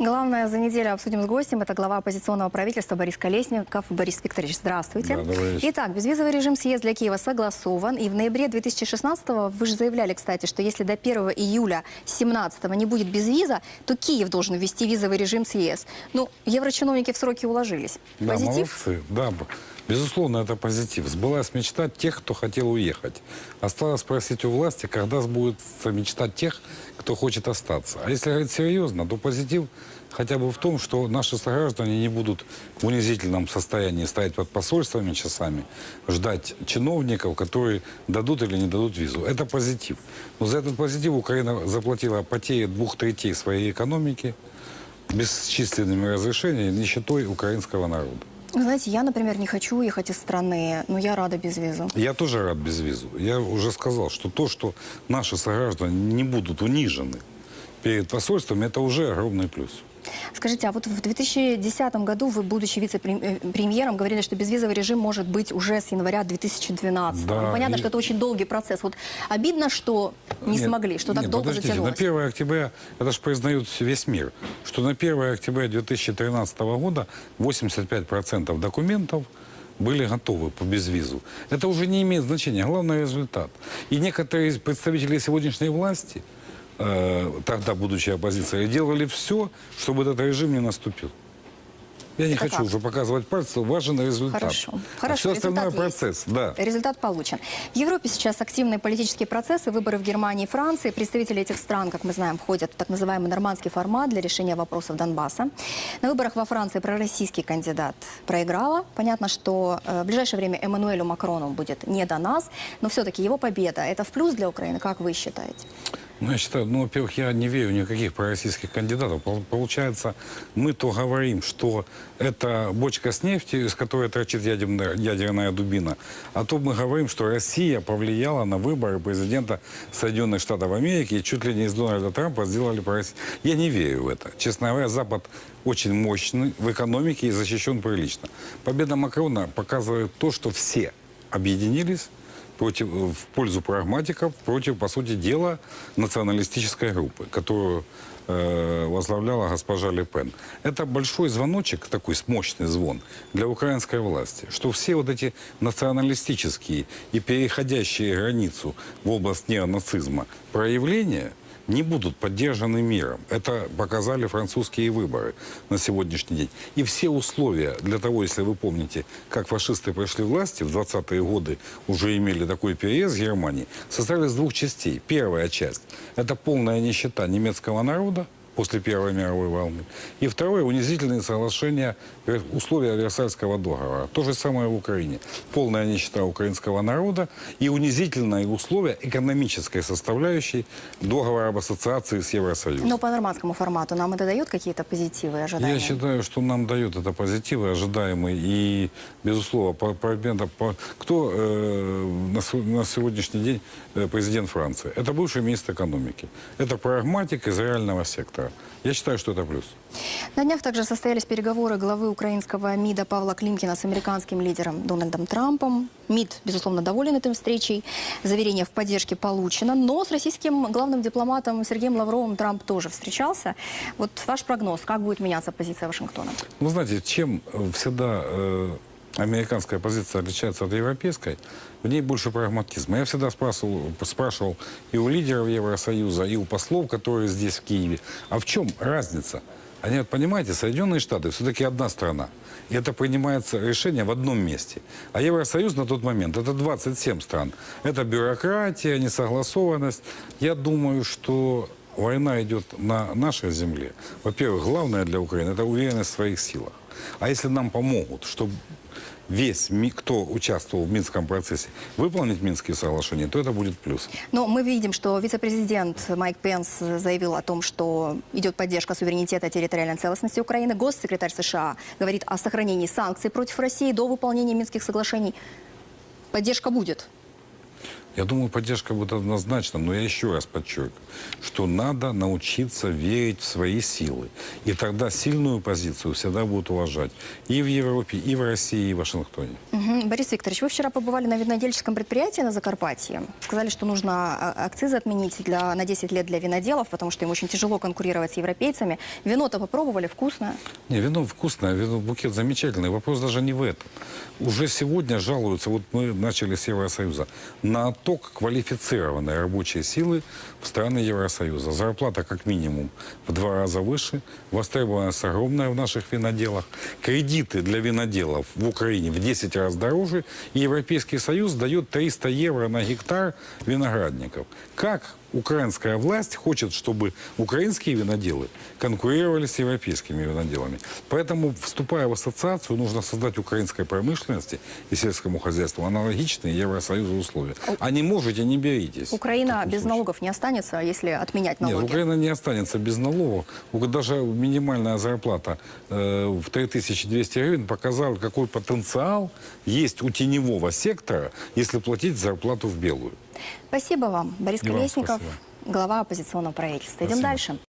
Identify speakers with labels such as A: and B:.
A: Главное за неделю обсудим с гостем. Это глава оппозиционного правительства Борис Колесников. Борис Викторович, здравствуйте.
B: Да.
A: Итак, безвизовый режим съезд для Киева согласован. И в ноябре 2016-го вы же заявляли, кстати, что если до 1 июля 2017 не будет безвиза, то Киев должен ввести визовый режим съезд. Ну, еврочиновники в сроки уложились.
B: Да,
A: Позитив?
B: молодцы. Да, безусловно, это позитив. Сбылась мечта тех, кто хотел уехать. Осталось спросить у власти, когда сбудется мечта тех, кто хочет остаться. А если говорить серьезно, то позитив хотя бы в том, что наши сограждане не будут в унизительном состоянии стоять под посольствами часами, ждать чиновников, которые дадут или не дадут визу. Это позитив. Но за этот позитив Украина заплатила потери двух третей своей экономики бесчисленными разрешениями, нищетой украинского народа.
A: Вы знаете, я, например, не хочу уехать из страны, но я рада без визу.
B: Я тоже рад без визу. Я уже сказал, что то, что наши сограждане не будут унижены перед посольством, это уже огромный плюс.
A: Скажите, а вот в 2010 году вы, будучи вице-премьером, говорили, что безвизовый режим может быть уже с января 2012.
B: Да,
A: Ну, понятно,
B: и-
A: что это очень долгий процесс. Вот обидно, что не
B: Нет,
A: смогли, что так
B: нет,
A: долго затянулось.
B: На 1 октября, это же признают весь мир, что на 1 октября 2013 года 85% документов были готовы по безвизу. Это уже не имеет значения. Главный результат. И некоторые из представителей сегодняшней власти, э, тогда будучи оппозицией, делали все, чтобы этот режим не наступил. Я не
A: Это
B: хочу
A: как?
B: уже показывать пальцем. Важен результат.
A: Хорошо.
B: А
A: Хорошо,
B: все остальное
A: результат есть.
B: процесс. Да.
A: Результат получен. В Европе сейчас активные политические процессы, выборы в Германии и Франции. Представители этих стран, как мы знаем, входят в так называемый нормандский формат для решения вопросов Донбасса. На выборах во Франции пророссийский кандидат проиграла. Понятно, что э, в ближайшее время Эммануэлю Макрону будет не до нас, но все-таки его победа – это в плюс для Украины, как вы считаете?
B: Ну, я считаю, ну, во-первых, я не верю никаких пророссийских кандидатов. Пол- Получается, мы то говорим, что это бочка с нефтью, из которой торчит ядерная, ядерная дубина, а то мы говорим, что Россия повлияла на выборы президента Соединенных Штатов Америки и чуть ли не из Дональда Трампа сделали по России. Я не верю в это. Честно говоря, Запад очень мощный в экономике и защищен прилично. Победа Макрона показывает то, что все объединились против, в пользу прагматиков, против, по сути дела, националистической группы, которую э, возглавляла госпожа Ле Пен. Это большой звоночек, такой мощный звон для украинской власти, что все вот эти националистические и переходящие границу в область неонацизма проявления не будут поддержаны миром. Это показали французские выборы на сегодняшний день. И все условия для того, если вы помните, как фашисты пришли власти, в 20-е годы уже имели такой переезд Германии, состояли из двух частей. Первая часть – это полная нищета немецкого народа, после Первой мировой волны. И второе, унизительные соглашения, э, условия Версальского договора. То же самое в Украине. Полная нищета украинского народа и унизительные условия экономической составляющей договора об ассоциации с Евросоюзом.
A: Но по нормандскому формату нам это дает какие-то позитивы ожидания?
B: Я считаю, что нам дает это позитивы ожидаемые и, безусловно, по, по- по- кто э, на, на сегодняшний день э, президент Франции? Это бывший министр экономики. Это прагматик из реального сектора. Я считаю, что это плюс.
A: На днях также состоялись переговоры главы украинского МИДа Павла Климкина с американским лидером Дональдом Трампом. МИД, безусловно, доволен этой встречей. Заверение в поддержке получено. Но с российским главным дипломатом Сергеем Лавровым Трамп тоже встречался. Вот ваш прогноз, как будет меняться позиция Вашингтона?
B: Вы знаете, чем э, всегда э, американская позиция отличается от европейской, в ней больше прагматизма. Я всегда спрашивал, спрашивал и у лидеров Евросоюза, и у послов, которые здесь, в Киеве, а в чем разница? Они, вот, понимаете, Соединенные Штаты все-таки одна страна. И это принимается решение в одном месте. А Евросоюз на тот момент это 27 стран. Это бюрократия, несогласованность. Я думаю, что война идет на нашей земле. Во-первых, главное для Украины это уверенность в своих силах. А если нам помогут, чтобы весь, кто участвовал в Минском процессе, выполнить Минские соглашения, то это будет плюс.
A: Но мы видим, что вице-президент Майк Пенс заявил о том, что идет поддержка суверенитета территориальной целостности Украины. Госсекретарь США говорит о сохранении санкций против России до выполнения Минских соглашений. Поддержка будет.
B: Я думаю, поддержка будет однозначна, но я еще раз подчеркиваю, что надо научиться верить в свои силы. И тогда сильную позицию всегда будут уважать и в Европе, и в России, и в Вашингтоне.
A: Мгм. Борис Викторович, вы вчера побывали на винодельческом предприятии на Закарпатье. Сказали, что нужно а, акцизы отменить для, на 10 лет для виноделов, потому что им очень тяжело конкурировать с европейцами. Вино-то попробовали, вкусное.
B: Не, вино вкусное, вино, букет замечательный. Вопрос даже не в этом. Уже сегодня жалуются, вот мы начали с Евросоюза, на отток квалифицированной рабочей силы в страны Евросоюза. Зарплата как минимум в два раза выше, востребованность огромная в наших виноделах. Кредиты для виноделов в Украине в 10 раз дороже, и Европейский Союз дает 300 евро на гектар виноградников. Как украинская власть хочет, чтобы украинские виноделы конкурировали с европейскими виноделами. Поэтому, вступая в ассоциацию, нужно создать украинской промышленности и сельскому хозяйству аналогичные Евросоюзу условия. А не можете, не беритесь.
A: Украина без
B: случае.
A: налогов не останется, если отменять
B: Нет,
A: налоги.
B: Украина не останется без налогов. Даже минимальная зарплата э, в 3200 гривен показала, какой потенциал есть у теневого сектора, если платить зарплату в белую.
A: Спасибо вам. Борис
B: И вам
A: Колесников,
B: спасибо.
A: глава оппозиционного правительства. Идем
B: Спасибо.
A: дальше.